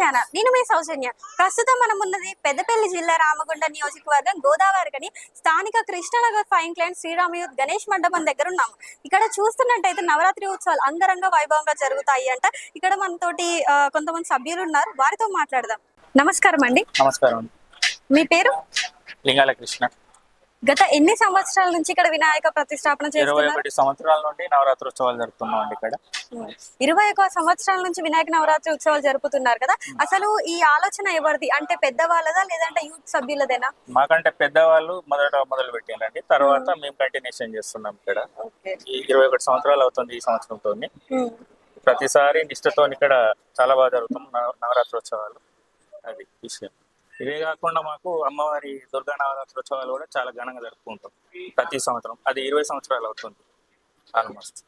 Channel నేను మీ సౌజన్య. ప్రస్తుతం మనం ఉన్నది పెద్దపల్లి జిల్లా రామగుండ నియోజకవర్గం గోదావరి గని స్థానిక కృష్ణనగర్ ఫైన్ క్లైన్ శ్రీరామయూత్ గణేష్ మండపం దగ్గర ఉన్నాము. ఇక్కడ చూస్తున్నట్టయితే నవరాత్రి ఉత్సవాలు అంగరంగ వైభవంగా జరుగుతాయి అంట ఇక్కడ మనతోటి కొంతమంది సభ్యులు ఉన్నారు. వారితో మాట్లాడదాం. నమస్కారం అండి. నమస్కారం మీ పేరు? లింగాల కృష్ణ గత ఎన్ని సంవత్సరాల నుంచి ఇక్కడ వినాయక ప్రతిష్టాపన ఇరవై ఒకటి సంవత్సరాల నుండి నవరాత్రోత్సవాలు జరుపుతున్నాం అండి ఇక్కడ. ఇరవై ఒక సంవత్సరాల నుంచి వినాయక నవరాత్రి ఉత్సవాలు జరుపుతున్నారు కదా? అసలు ఈ ఆలోచన ఎవరిది? అంటే పెద్దవాళ్ళదా లేదంటే యూత్ సభ్యులదేనా? మాకంటే పెద్దవాళ్ళు మొదట మొదలు పెట్టారండి తర్వాత మేము కంటిన్యూషన్ చేస్తున్నాం ఇక్కడ. ఇరవై ఒకటి సంవత్సరాలు అవుతుంది ఈ సంవత్సరంతో. ప్రతిసారి నిష్ఠతో ఇక్కడ చాలా బాగా జరుగుతుంది నవ- నవరాత్రోత్సవాలు. అది విషయం. ఇవే కాకుండా మాకు అమ్మవారి దుర్గా నవరాత్రోత్సవాలు కూడా చాలా ఘనంగా జరుపుకుంటాం ప్రతి సంవత్సరం. అది ఇరవై సంవత్సరాలు అవుతుంది. ఆల్మోస్ట్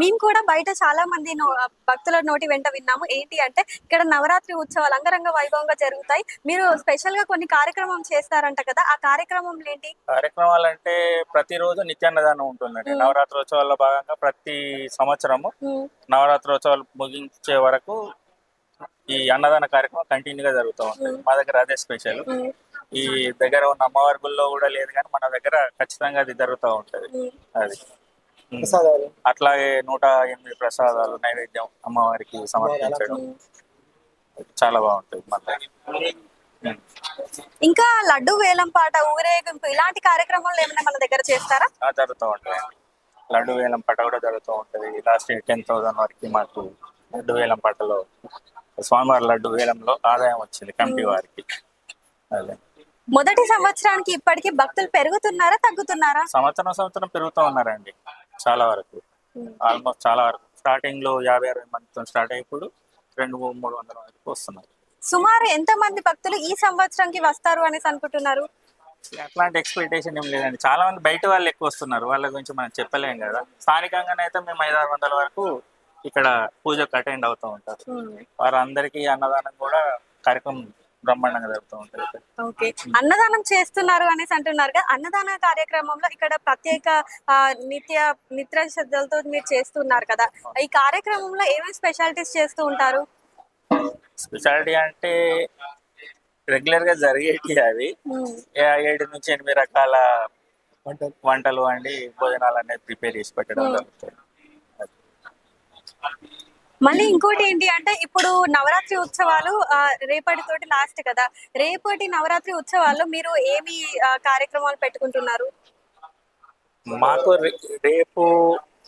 మేము కూడా బయట చాలా మంది భక్తుల నోటి వెంట విన్నాము. ఏంటి అంటే ఇక్కడ నవరాత్రి ఉత్సవాలు అంగరంగ వైభవంగా జరుగుతాయి. మీరు స్పెషల్గా కొన్ని కార్యక్రమం చేస్తారంట కదా ఆ కార్యక్రమం ఏంటి? కార్యక్రమాలు అంటే ప్రతిరోజు నిత్యాన్నదానం ఉంటుందండి. నవరాత్రోత్సవాల్లో భాగంగా ప్రతి సంవత్సరము నవరాత్రోత్సవాలు ముగించే వరకు ఈ అన్నదాన కార్యక్రమం కంటిన్యూగా జరుగుతూ ఉంటుంది. మా దగ్గర అదే స్పెషల్. ఈ దగ్గర ఉన్న అమ్మవారి గుళ్ళో కూడా లేదు కానీ మన దగ్గర ఖచ్చితంగా అది జరుగుతూ ఉంటది. అది. అట్లాగే నూట ఎనిమిది ప్రసాదాలు నైవేద్యం అమ్మవారికి సమర్పించడం. చాలా బాగుంటుంది మన. ఇంకా లడ్డు వేలం పాట ఊరేగింపు ఇలాంటి కార్యక్రమాలు ఏమైనా మన దగ్గర చేస్తారా? ఆ జరుగుతూ ఉంటాయి లడ్డు వేలం పట కూడా జరుగుతూ ఉంటది. లాస్ట్ టెన్ థౌసండ్ వరకు మాకు లడ్డు వేలం పట్టలో స్వామివారి లడ్డు వేలంలో ఆదాయం వచ్చింది కమిటీ వారికి. అదే. మొదటి సంవత్సరానికి ఇప్పటికి భక్తులు పెరుగుతున్నారా తగ్గుతున్నారా? సంవత్సరం సంవత్సరం పెరుగుతూ ఉన్నారండి చాలా వరకు. ఆల్మోస్ట్ చాలా వరకు. స్టార్టింగ్లో యాభై అరవై మందితో స్టార్ట్ అయ్యేప్పుడు రెండు మూడు మూడు వందల వరకు వస్తున్నారు. సుమారు ఎంత మంది భక్తులు ఈ సంవత్సరంకి వస్తారు అనేసి అనుకుంటున్నారు? అట్లాంటి ఎక్స్పెక్టేషన్ ఏం లేదండి. చాలా మంది బయట వాళ్ళు ఎక్కువ వస్తున్నారు. వాళ్ళ గురించి మనం చెప్పలేం కదా. స్థానికంగానైతే మేము ఐదు ఆరు వందల వరకు ఇక్కడ పూజకు అటెండ్ అవుతూ ఉంటారు. వారందరికీ అన్నదానం కూడా కార్యక్రమం బ్రహ్మాండంగా జరుగుతూ ఉంటుంది. ఓకే. అన్నదానం చేస్తున్నారు అనేసి అంటున్నారు కదా అన్నదాన కార్యక్రమంలో ఇక్కడ ప్రత్యేక నిత్య నిత్య శ్రద్ధలతో మీరు చేస్తున్నారు కదా ఈ కార్యక్రమంలో ఏమేమి స్పెషాలిటీస్ చేస్తూ ఉంటారు? స్పెషాలిటీ అంటే రెగ్యులర్గా జరిగేటి అవి ఏడు నుంచి ఎనిమిది రకాల వంటలు వండి భోజనాలు అనేది ప్రిపేర్ చేసి పెట్టడం జరుగుతుంది. మళ్ళీ ఇంకోటి ఏంటి అంటే ఇప్పుడు నవరాత్రి ఉత్సవాలు రేపటితోటి లాస్ట్ కదా. రేపటి నవరాత్రి ఉత్సవాల్లో మీరు ఏమి కార్యక్రమాలు పెట్టుకుంటున్నారు? మాకు రేపు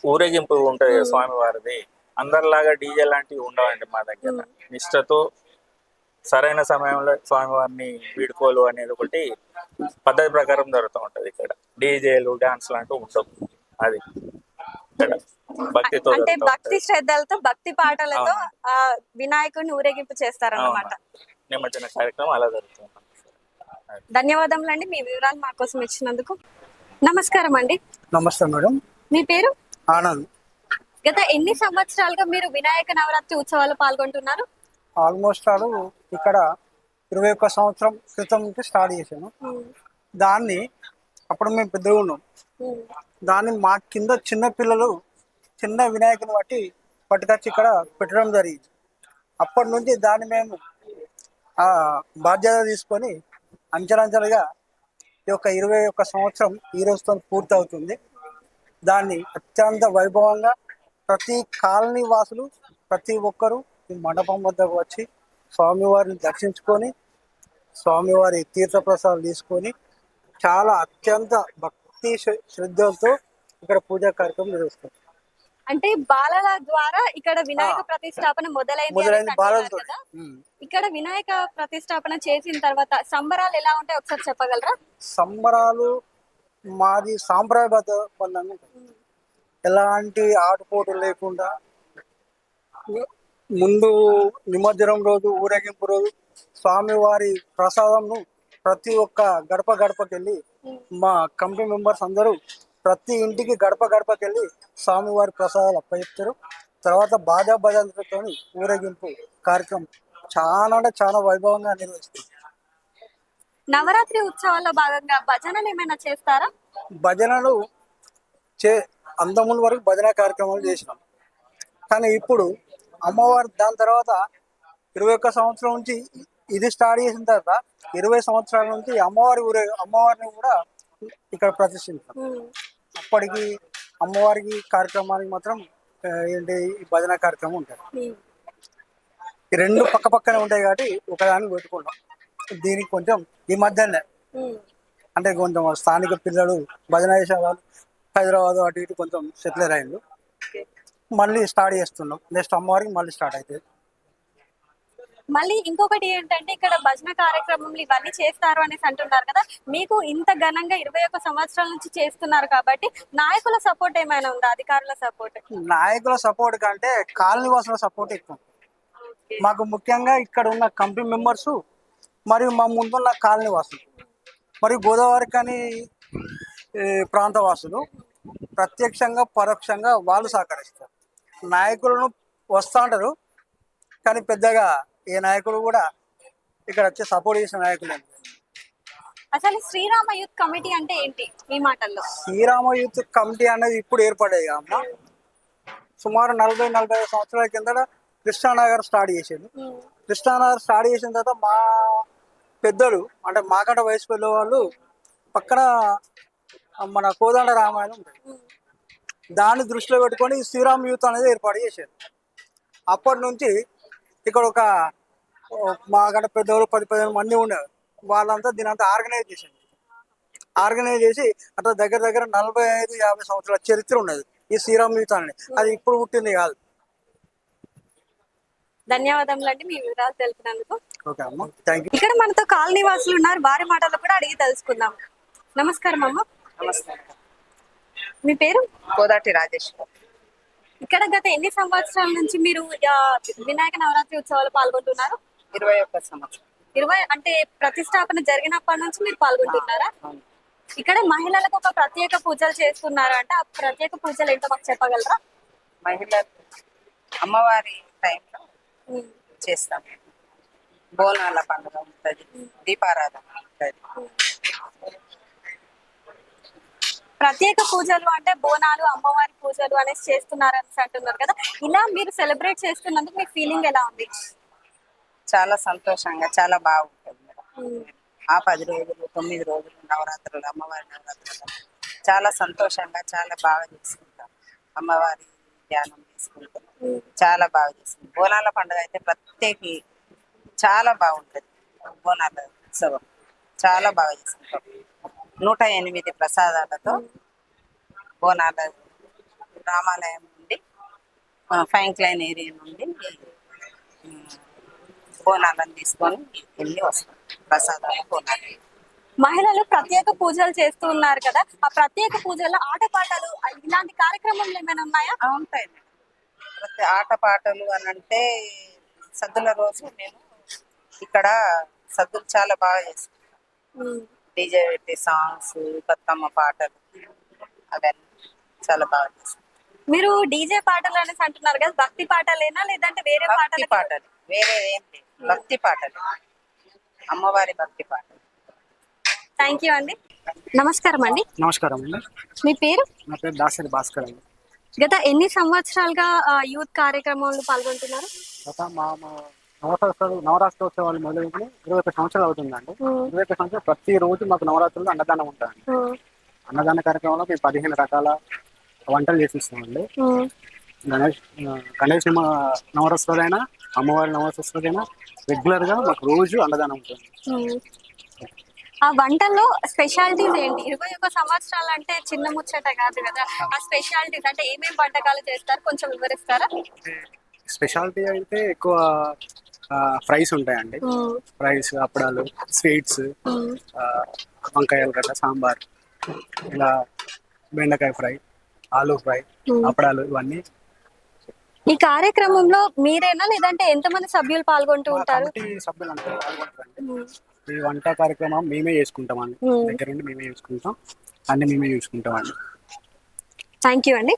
ఊరేగింపు ఉంటది కదా స్వామి వారిది అందరిలాగా డీజే లాంటివి ఉండవండి మా దగ్గర. నిష్ఠతో సరైన సమయంలో స్వామివారిని వీడుకోలు అనేది ఒకటి పద్ధతి ప్రకారం జరుగుతూ ఉంటది ఇక్కడ. డీజేలు డాన్స్ లాంటివి ఉండవు. అది. ఇక్కడ భక్తితో అంటే భక్తి. శ్రద్ధలతో భక్తి పాటలతో ఆ వినాయకుడిని ఊరేగింపు చేస్తారన్నమాట. నిమజ్జన కార్యక్రమం అలా జరుగుతుంది. ధన్యవాదములండి. మీ వివరాలు మా కోసం ఇచ్చినందుకు. నమస్కారం అండి. నమస్తే మేడం. మీ పేరు? ఆనంద్. గత ఎన్ని సంవత్సరాలుగా మీరు వినాయక నవరాత్రి ఉత్సవాలు పాల్గొంటున్నారు? ఆల్మోస్ట్ ఆల్ ఇక్కడ ఇరవై ఒక్క సంవత్సరం క్రితం నుంచి స్టార్ట్ చేశాను. దాన్ని అప్పుడు మేము పెద్దగా ఉన్నాం. దాన్ని మా కింద చిన్న పిల్లలు చిన్న వినాయకుని బట్టి పట్టుకొచ్చి ఇక్కడ పెట్టడం జరిగింది. అప్పటి నుంచి దాన్ని మేము ఆ బాధ్యత తీసుకొని అంచెలంచెలుగా ఈ యొక్క ఇరవై ఒక్క సంవత్సరం ఈ రోజుతో పూర్తి అవుతుంది. దాన్ని అత్యంత వైభవంగా ప్రతి కాలనీ వాసులు ప్రతి ఒక్కరూ ఈ మండపం వద్దకు వచ్చి స్వామివారిని దర్శించుకొని స్వామివారి తీర్థప్రసాదాలు తీసుకొని చాలా అత్యంత భక్తి శ్ర- శ్రద్ధలతో ఇక్కడ పూజా కార్యక్రమం నిర్వహిస్తారు. అంటే బాలల ద్వారా ఇక్కడ వినాయక. ప్రతిష్టాపన మొదలైంది బాలలతో ఇక్కడ వినాయక ప్రతిష్టాపన చేసిన తర్వాత సంబరాలు ఎలా ఉంటాయి ఒకసారి చెప్పగలరా? సంబరాలు మాది సాంప్రదాయబద్ధ పనులను ఎలాంటి ఆటుపోటు లేకుండా ముందు నిమజ్జనం రోజు ఊరేగింపు రోజు స్వామివారి ప్రసాదంను ప్రతి ఒక్క గడప గడపకెళ్ళి మా కమిటీ మెంబర్స్ అందరూ ప్రతి ఇంటికి గడప గడపకెళ్ళి స్వామివారి ప్రసాదాలు అప్పచెప్తారు. తర్వాత బాజా భజంత్రతో ఊరేగింపు కార్యక్రమం చాలా అంటే చాలా వైభవంగా నిర్వహిస్తారు నవరాత్రి ఉత్సవాల్లో భాగంగా భజనలు ఏమైనా చేస్తారా? భజనలు చే అందముల వరకు భజన కార్యక్రమాలు చేసినాం. కానీ ఇప్పుడు అమ్మవారి దాని తర్వాత ఇరవై ఒక్క సంవత్సరం నుంచి ఇది స్టార్ట్ చేసిన తర్వాత ఇరవై సంవత్సరాల నుంచి అమ్మవారి ఊరే అమ్మవారిని కూడా ఇక్కడ ఉమ్, అప్పటికి అమ్మవారికి కార్యక్రమానికి మాత్రం ఏంటి ఈ భజన కార్యక్రమం ఉంటుంది. ఈ రెండు పక్క పక్కనే ఉంటాయి కాబట్టి ఒకదానికి పెట్టుకుంటాం. దీనికి కొంచెం ఈ మధ్యనే. అంటే కొంచెం స్థానిక పిల్లలు భజన చేసే వాళ్ళు హైదరాబాద్ అటు ఇటు కొంచెం సెటిలర్ అయిండు మళ్ళీ స్టార్ట్ చేస్తున్నాం. నెక్స్ట్ అమ్మవారికి మళ్ళీ స్టార్ట్ అవుతుంది. మళ్ళీ ఇంకొకటి ఏంటంటే ఇక్కడ భజన కార్యక్రమంలో ఇవన్నీ చేస్తారు అనేసి అంటున్నారు కదా మీకు ఇంత ఘనంగా ఇరవై ఒక్క సంవత్సరాల నుంచి చేస్తున్నారు కాబట్టి నాయకుల సపోర్ట్ ఏమైనా ఉందా అధికారుల సపోర్ట్? నాయకుల సపోర్ట్ కంటే కాలనీ వాసుల సపోర్ట్ ఎక్కువ. మాకు ముఖ్యంగా ఇక్కడ ఉన్న కమిటీ మెంబర్స్ మరియు మా ముందున్న కాలనీ వాసులు మరియు గోదావరి కానీ ప్రాంత వాసులు ప్రత్యక్షంగా పరోక్షంగా వాళ్ళు సహకరిస్తారు. నాయకులను వస్తూ ఉంటారు కానీ పెద్దగా ఏ నాయకుడు కూడా ఇక్కడ వచ్చి సపోర్ట్ చేసిన నాయకులు. అసలు శ్రీరామ యూత్ కమిటీ అంటే ఏంటి మీ మాటల్లో? శ్రీరామ యూత్ కమిటీ అనేది ఇప్పుడు ఏర్పడేది అమ్మ. సుమారు నలభై నలభై ఐదు సంవత్సరాల కిందట కృష్ణానగర్ స్టార్ట్ చేసేది కృష్ణానగర్ స్టార్ట్ చేసిన తర్వాత మా పెద్దలు అంటే మాకంటే వయసు పెద్ద వాళ్ళు పక్కన మన కోదండ రామాయణం ఉంటుంది. దాన్ని దృష్టిలో పెట్టుకొని శ్రీరామ్ యూత్ అనేది ఏర్పాటు చేశారు. అప్పటి నుంచి ఇక్కడ ఒక ఓ, మాకంటే పెద్దవాళ్ళు పది పదిహేను మంది ఉండేవారు. వాళ్ళంతా దీని అంతా ఆర్గనైజ్ చేశారు. ఆర్గనైజ్ చేసి అట్లా దగ్గర దగ్గర నలభై ఐదు యాభై సంవత్సరాల చరిత్ర ఉన్నది ఈ శ్రీరామ్ యూత్ అనేది అది ఇప్పుడు పుట్టింది కాదు. ధన్యవాదములు అండి మీ వివరాలు తెలిపినందుకు. ఓకే అమ్మ. థ్యాంక్ యూ ఇక్కడ మనతో కాలనీ వాసులు ఉన్నారు. వారి మాటలు కూడా అడిగి తెలుసుకుందాం. నమస్కారం అమ్మ. నమస్కారం. మీ పేరు? కోదాటి రాజేశ్వర్ ఇక్కడ గత ఎన్ని సంవత్సరాల నుంచి మీరు వినాయక నవరాత్రి ఉత్సవాలు పాల్గొంటున్నారు? ఇరవై ఒక్క సంవత్సరం. ఇరవై అంటే ప్రతిష్టాపన జరిగినప్పటి నుంచి మీరు పాల్గొంటున్నారా. ఇక్కడ మహిళలకు ఒక ప్రత్యేక పూజలు చేస్తున్నారు అంటే ఆ ప్రత్యేక పూజలు ఏంటో మాకు చెప్పగలరా? మహిళలు అమ్మవారి టైంలో చేస్తాం. బోనాల పండుగ ఉంటుంది దీపారాధన ఉంటుంది. ప్రత్యేక పూజలు అంటే బోనాలు అమ్మవారి పూజలు అనేసి చేస్తున్నారు అనేసి అంటున్నారు కదా. ఇలా మీరు సెలబ్రేట్ చేస్తున్నందుకు మీ ఫీలింగ్ ఎలా ఉంది? చాలా సంతోషంగా చాలా బాగుంటుంది ఆ పది రోజులు తొమ్మిది రోజులు నవరాత్రులు అమ్మవారి నవరాత్రులు చాలా సంతోషంగా చాలా బాగా చేసుకుంటాం. అమ్మవారి ధ్యానం చేసుకుంటాం. చాలా బాగా చేసుకుంటాం. బోనాల పండుగ అయితే ప్రత్యేకి చాలా బాగుంటుంది. బోనాల ఉత్సవం. చాలా బాగా చేసుకుంటాం. నూట ఎనిమిది ప్రసాదాలతో బోనాల రామాలయం నుండి ఫైన్ క్లైన్ ఏరియా నుండి బోనాలను తీసుకొని వెళ్ళి వస్తాం. ప్రసాదాలు బోనాలు. మహిళలు ప్రత్యేక పూజలు చేస్తూ ఉన్నారు కదా ఆ ప్రత్యేక పూజల్లో ఆటపాటలు ఇలాంటి కార్యక్రమాలు ఏమైనా ఉన్నాయా? ఉంటాయి. ప్రతి ఆటపాటలు అని అంటే సద్దుల రోజు మేము ఇక్కడ సద్దులు చాలా బాగా చేస్తాం డీజే పెట్టి సాంగ్స్ బతుకమ్మ పాటలు అవన్నీ చాలా బాగా చేస్తాం మీరు డీజే పాటలు అనేసి అంటున్నారు కదా భక్తి పాటలేనా లేదంటే వేరే భక్తి పాటలు పాటలు వేరే ఏం లేదు భక్తి పాటలు అమ్మవారి భక్తి పాటలు. థ్యాంక్ యూ అండి. నమస్కారం అండి. నమస్కారం అండి. మీ పేరు? నా పేరు దాసరి భాస్కర్ అండి. గత ఎన్ని సంవత్సరాలుగా ఆ, యూత్ కార్యక్రమంలో పాల్గొంటున్నారు? గత మా మా నవరాత్రులు నవరాత్రోత్సవాలు మొదలుకొని ఇరవై ఒక్క సంవత్సరాలు అవుతుందండి. ఇరవై ఒక్క సంవత్సరాలు ప్రతి రోజు మాకు నవరాత్రులు అన్నదానం ఉంటుంది ఉమ్, అన్నదాన కార్యక్రమంలో మేము పదిహేను రకాల వంటలు చేసిస్తామండి. గణేష్ గణేష్ నవ- నవరాత్రులైనా అమ్మవారి నవరాత్రులైనా రెగ్యులర్గా మాకు రోజు అన్నదానం ఉంటుంది. ఆ వంటల్లో స్పెషాలిటీస్ ఏంటి? ఇరవై ఒక సంవత్సరాలు అంటే చిన్న ముచ్చట కాదు కదా. ఆ స్పెషాలిటీస్ అంటే ఏమేం వంటకాలు చేస్తారు? కొంచెం వివరిస్తారా? స్పెషాలిటీ అయితే ఎక్కువ ఫ్రైస్ ఉంటాయండి. ఫ్రైస్ అప్పడాలు స్వీట్స్ వంకాయలు గట్ట సాంబార్ ఇలా బెండకాయ ఫ్రై ఆలూ ఫ్రై. అప్పడాలు ఇవన్నీ. ఈ కార్యక్రమంలో మీరేనా? లేదంటే ఎంతమంది సభ్యులు పాల్గొంటూ ఉంటారు? సభ్యులు పాల్గొంటారండి. ఉమ్, ఈ వంట కార్యక్రమం మేమే చేసుకుంటామండి. ఉమ్. దగ్గర నుండి మేమే చేసుకుంటాం. అన్ని మేమే చూసుకుంటామండి. థ్యాంక్ యూ అండి.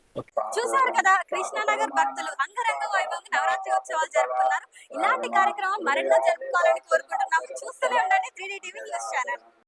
చూసారు కదా కృష్ణానగర్ భక్తులు అంగరంగ వైభవంగా నవరాత్రి ఉత్సవాలు జరుపుకున్నారు ఇలాంటి కార్యక్రమం మరెన్నో జరుపుకోవాలని కోరుకుంటున్నాము. చూస్తూనే ఉండండి త్రీ టీవీ న్యూస్ ఛానల్.